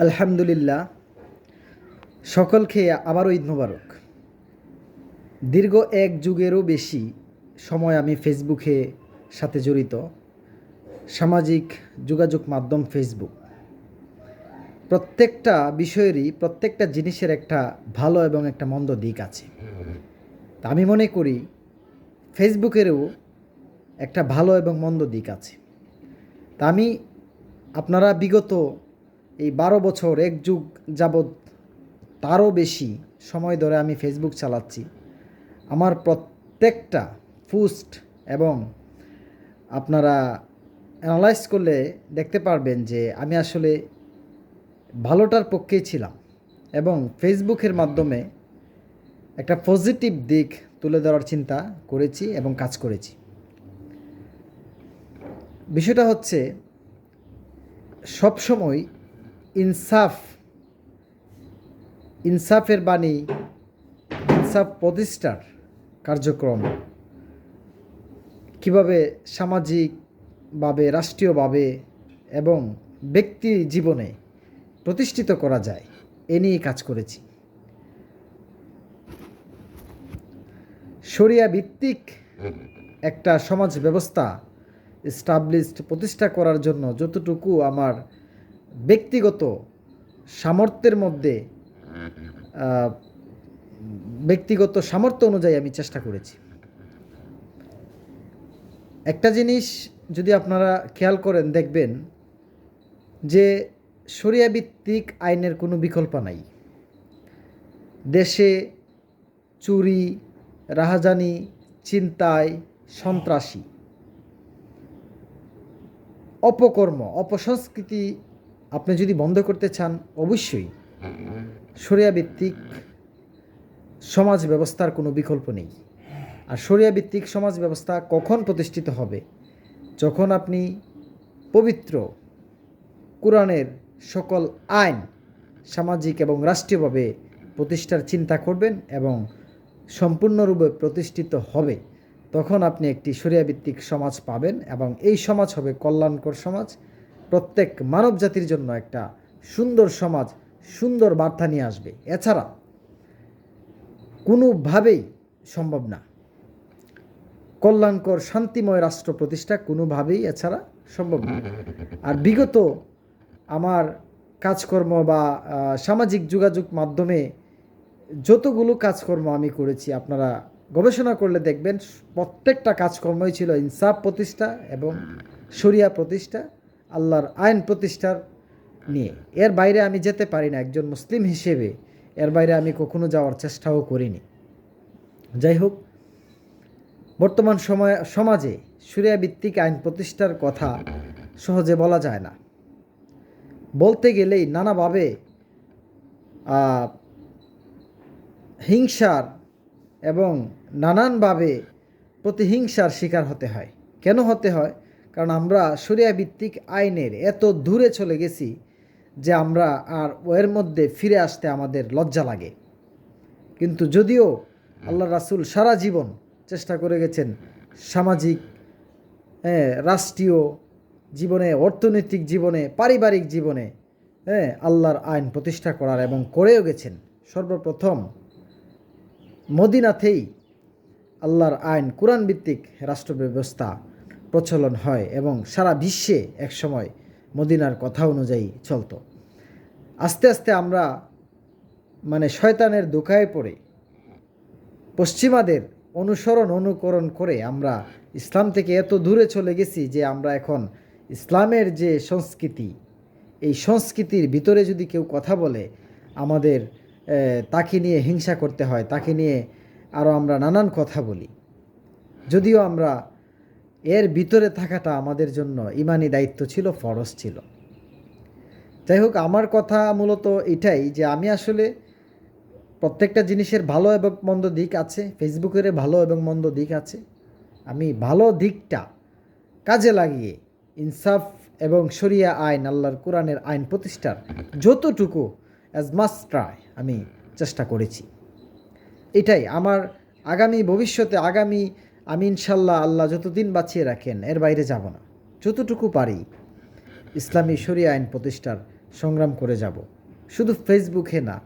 আলহামদুলিল্লাহ সকলকে আবারও ঈদ মোবারক। দীর্ঘ এক যুগেরও বেশি সময় আমি ফেসবুকে সাথে জড়িত। সামাজিক যোগাযোগ মাধ্যম ফেসবুক। প্রত্যেকটা বিষয়েরই, প্রত্যেকটা জিনিসের একটা ভালো এবং একটা মন্দ দিক আছে। আমি মনে করি, ফেসবুকেরও একটা ভালো এবং মন্দ দিক আছে। তা আমি, আপনারা বিগত এই বারো বছর, এক যুগ যাবৎ তারও বেশি সময় ধরে আমি ফেসবুক চালাচ্ছি। আমার প্রত্যেকটা পোস্ট এবং আপনারা অ্যানালাইজ করলে দেখতে পারবেন যে আমি আসলে ভালোটার পক্ষেই ছিলাম এবং ফেসবুকের মাধ্যমে একটা পজিটিভ দিক তুলে ধরার চিন্তা করেছি এবং কাজ করেছি। বিষয়টা হচ্ছে সবসময় ইনসাফ, ইনসাফের বাণী, ইনসাফ প্রতিষ্ঠার কার্যক্রম কীভাবে সামাজিকভাবে, রাষ্ট্রীয়ভাবে এবং ব্যক্তি জীবনে প্রতিষ্ঠিত করা যায়, এ নিয়ে কাজ করেছি। শরিয়া ভিত্তিক একটা সমাজ ব্যবস্থা এস্টাবলিশড প্রতিষ্ঠা করার জন্য যতটুকু আমার ব্যক্তিগত সামর্থ্যের মধ্যে ব্যক্তিগত সামর্থ্য অনুযায়ী আমি চেষ্টা করেছি। একটা জিনিস যদি আপনারা খেয়াল করেন, দেখবেন যে শরিয়া ভিত্তিক আইনের কোনো বিকল্প নাই। দেশে চুরি, রাহাজানি চিন্তায় সন্ত্রাসী, অপকর্ম, অপসংস্কৃতি আপনি যদি বন্ধ করতে চান, অবশ্যই শরিয়া ভিত্তিক সমাজ ব্যবস্থার কোনো বিকল্প নেই। আর শরিয়া ভিত্তিক সমাজ ব্যবস্থা কখন প্রতিষ্ঠিত হবে? যখন আপনি পবিত্র কোরআনের সকল আইন সামাজিক এবং রাষ্ট্রীয়ভাবে প্রতিষ্ঠার চিন্তা করবেন এবং সম্পূর্ণরূপে প্রতিষ্ঠিত হবে, তখন আপনি একটি সরিয়া ভিত্তিক সমাজ পাবেন এবং এই সমাজ হবে কল্যাণকর সমাজ। প্রত্যেক মানব জাতির জন্য একটা সুন্দর সমাজ, সুন্দর বার্তা নিয়ে আসবে। এছাড়া কোনোভাবেই সম্ভব না। কল্যাণকর, শান্তিময় রাষ্ট্র প্রতিষ্ঠা কোনোভাবেই এছাড়া সম্ভব না। আর বিগত আমার কাজকর্ম বা সামাজিক যোগাযোগ মাধ্যমে যতগুলো কাজকর্ম আমি করেছি, আপনারা গবেষণা করলে দেখবেন, প্রত্যেকটা কাজকর্মই ছিল ইনসাফ প্রতিষ্ঠা এবং শরিয়া প্রতিষ্ঠা। আল্লাহর আইন প্রতিষ্ঠার নিয়ে। এর বাইরে আমি যেতে পারি না একজন মুসলিম হিসেবে। এর বাইরে আমি কখনো যাওয়ার চেষ্টাও করিনি। যাই হোক, বর্তমান সময় সমাজে সুরিয়া ভিত্তিক আইন প্রতিষ্ঠার কথা সহজে বলা যায় না। বলতে গেলেই নানাভাবে হিংসার এবং নানানভাবে প্রতিহিংসার শিকার হতে হয়। কেন হতে হয়? কারণ আমরা ভিত্তিক আইনের এত দূরে চলে গেছি যে আমরা আর এর মধ্যে ফিরে আসতে আমাদের লজ্জা লাগে। কিন্তু যদিও আল্লাহ রাসূল সারা জীবন চেষ্টা করে গেছেন সামাজিক হ্যাঁ রাষ্ট্রীয় জীবনে অর্থনৈতিক জীবনে পারিবারিক জীবনে হ্যাঁ আল্লাহর আইন প্রতিষ্ঠা করার এবং করেও গেছেন। সর্বপ্রথম মদিনাতেই আল্লাহর আইন কোরআন ভিত্তিক রাষ্ট্র ব্যবস্থা প্রচলন হয় এবং সারা বিশ্বে একসময় মদিনার কথা অনুযায়ী চলতো। আস্তে আস্তে আমরা মানে শয়তানের দোকায় পড়ে, পশ্চিমাদের অনুসরণ অনুকরণ করে আমরা ইসলাম থেকে এত দূরে চলে গেছি যে আমরা এখন ইসলামের যে সংস্কৃতি, এই সংস্কৃতির ভিতরে যদি কেউ কথা বলে, আমাদের তাকে নিয়ে হিংসা করতে হয়, তাকে নিয়ে আরও আমরা নানান কথা বলি। যদিও আমরা এর ভিতরে থাকাটা আমাদের জন্য ইমানি দায়িত্ব ছিল, ফরজ ছিল। যাই হোক আমার কথা মূলত এটাই যে আমি আসলে প্রত্যেকটা জিনিসের ভালো এবং মন্দ দিক আছে ফেসবুকের ভালো এবং মন্দ দিক আছে। আমি ভালো দিকটা কাজে লাগিয়ে ইনসাফ এবং শরিয়া আইন, আল্লাহর কোরআনের আইন প্রতিষ্ঠার যতটুকু অ্যাজ মাস ট্রাই আমি চেষ্টা করেছি। এটাই আমার আগামী ভবিষ্যতে, আগামী আমি ইনশাল্লাহ আল্লাহ যতদিন বাঁচিয়ে রাখেন, এর বাইরে যাব না। যতটুকু পারি ইসলামী শরিয়া আইন প্রতিষ্ঠার সংগ্রাম করে যাব। শুধু ফেসবুকে না,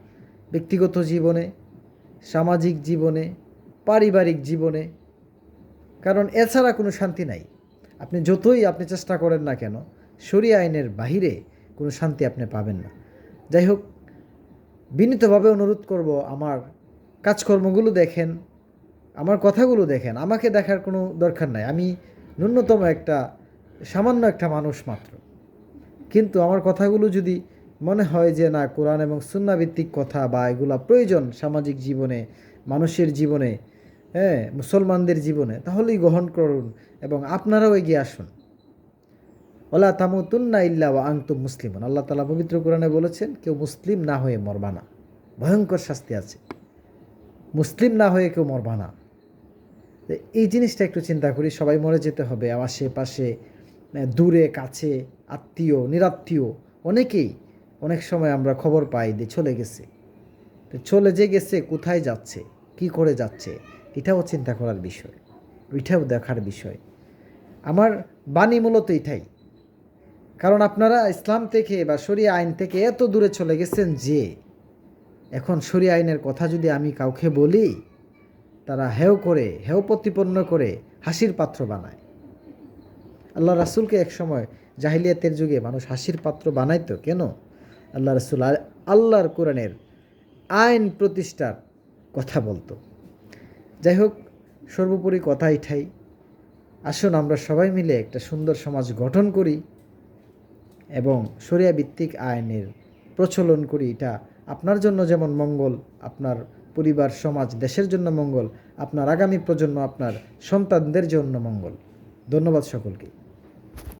ব্যক্তিগত জীবনে, সামাজিক জীবনে, পারিবারিক জীবনে, কারণ এছাড়া কোনো শান্তি নাই। আপনি যতই আপনি চেষ্টা করেন না কেন সরিয়া আইনের বাহিরে কোনো শান্তি আপনি পাবেন না। যাই হোক, বিনীতভাবে অনুরোধ করব, আমার কাজকর্মগুলো দেখেন আমার কথাগুলো দেখেন, আমাকে দেখার কোনো দরকার নাই। আমি ন্যূনতম একটা, সামান্য একটা মানুষ মাত্র। কিন্তু আমার কথাগুলো যদি মনে হয় যে না, কোরআন এবং সুন্নাভিত্তিক কথা বা এগুলা প্রয়োজন সামাজিক জীবনে, মানুষের জীবনে হ্যাঁ মুসলমানদের জীবনে, তাহলেই গ্রহণ করুন এবং আপনারাও এগিয়ে আসুন। ওলা তামুতুন্না ইল্লা ওয়া আংতুম মুসলিমন। আল্লাহ তালা পবিত্র কোরআনে বলেছেন, কেউ মুসলিম না হয়ে মরবানা ভয়ঙ্কর শাস্তি আছে। মুসলিম না হয়ে কেউ মরবা না। তো এই জিনিসটা একটু চিন্তা করি, সবাই মরে যেতে হবে আশেপাশে দূরে, কাছে, আত্মীয়, নিরাত্মীয়, অনেকেই অনেক সময় আমরা খবর পাই যে চলে গেছে। তো চলে যে গেছে, কোথায় যাচ্ছে, কি করে যাচ্ছে, এটাও চিন্তা করার বিষয় ওইটাও দেখার বিষয়। আমার বাণী মূলত এটাই। কারণ আপনারা ইসলাম থেকে বা শরিয়া আইন থেকে এত দূরে চলে গেছেন যে, এখন শরিয়া আইনের কথা যদি আমি কাউকে বলি তারা হেও করে, হেও প্রতিপন্ন করে হাসির পাত্র বানায়। আল্লাহ রাসুলকে এক সময় জাহিলিয়াতের যুগে মানুষ হাসির পাত্র বানাইতো, কেন? আল্লাহ রাসুল আল্লাহর কোরআনের আইন প্রতিষ্ঠার কথা বলতো। যাই হোক সর্বোপরি কথা এটাই। আসুন আমরা সবাই মিলে একটা সুন্দর সমাজ গঠন করি এবং শরিয়া ভিত্তিক আইনের প্রচলন করি। এটা আপনার জন্য যেমন মঙ্গল, আপনার পরিবার সমাজ দেশের জন্য মঙ্গল। আপনার আগামী প্রজন্ম আপনার সন্তানদের জন্য মঙ্গল। ধন্যবাদ সকলকে।